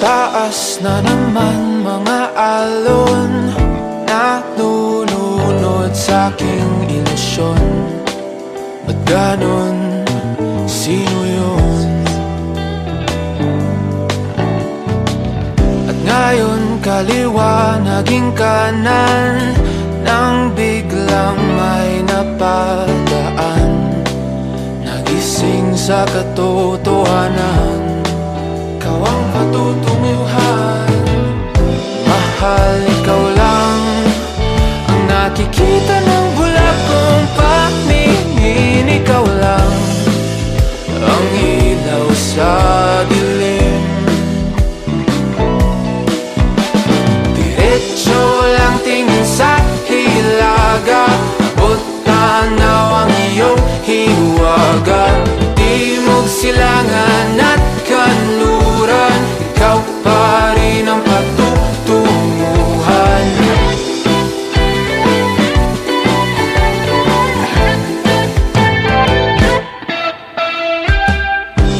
taas na naman mga alon. Nalulunod sa aking ilusyon. Ba't ganon? Sino yun? At ngayon kaliwa naging kanan Nang biglang may napadaan. Nagising sa katotohanan. Ikaw ang silangan at kanluran Ikaw pa rin ang patutunguhan.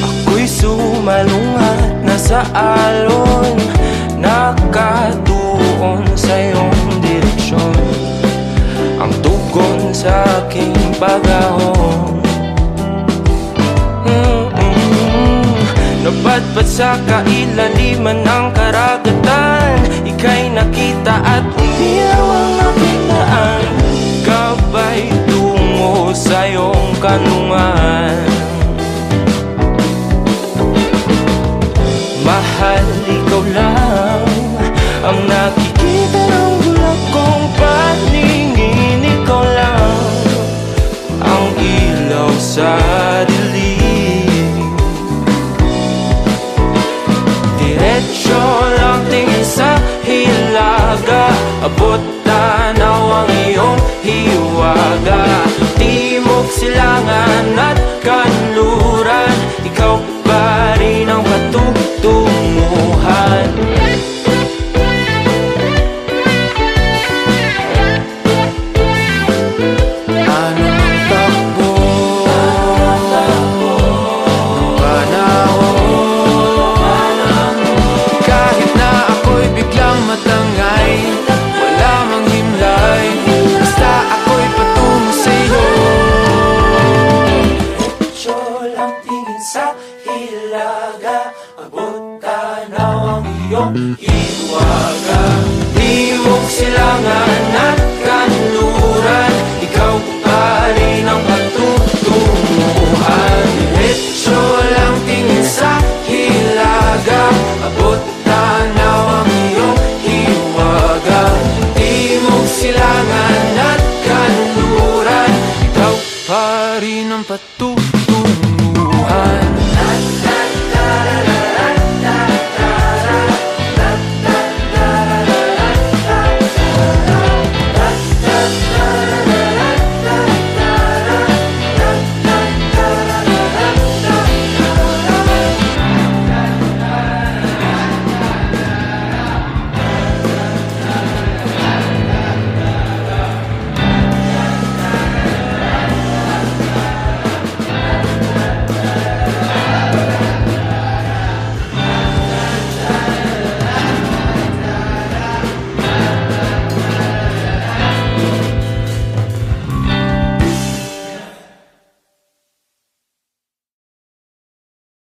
Ako'y sumalungat na sa alon Nakatuon sa iyong direksyon. Ang tugon sa aking pagahon Napadpad sa kailaliman ng karagatan? Ika'y nakita at umiyaw ang aking daan Gabay tungo sa iyong kanungan Mahal, ikaw lang Hiwaga, hiwog silangan at kanuran Ikaw pa rin ang patutunguhan Diretso lang tingin sa hilaga Abot tanaw ang iyong hiwaga Hiwog silangan at kanuran Ikaw pa rin ang patutunguhan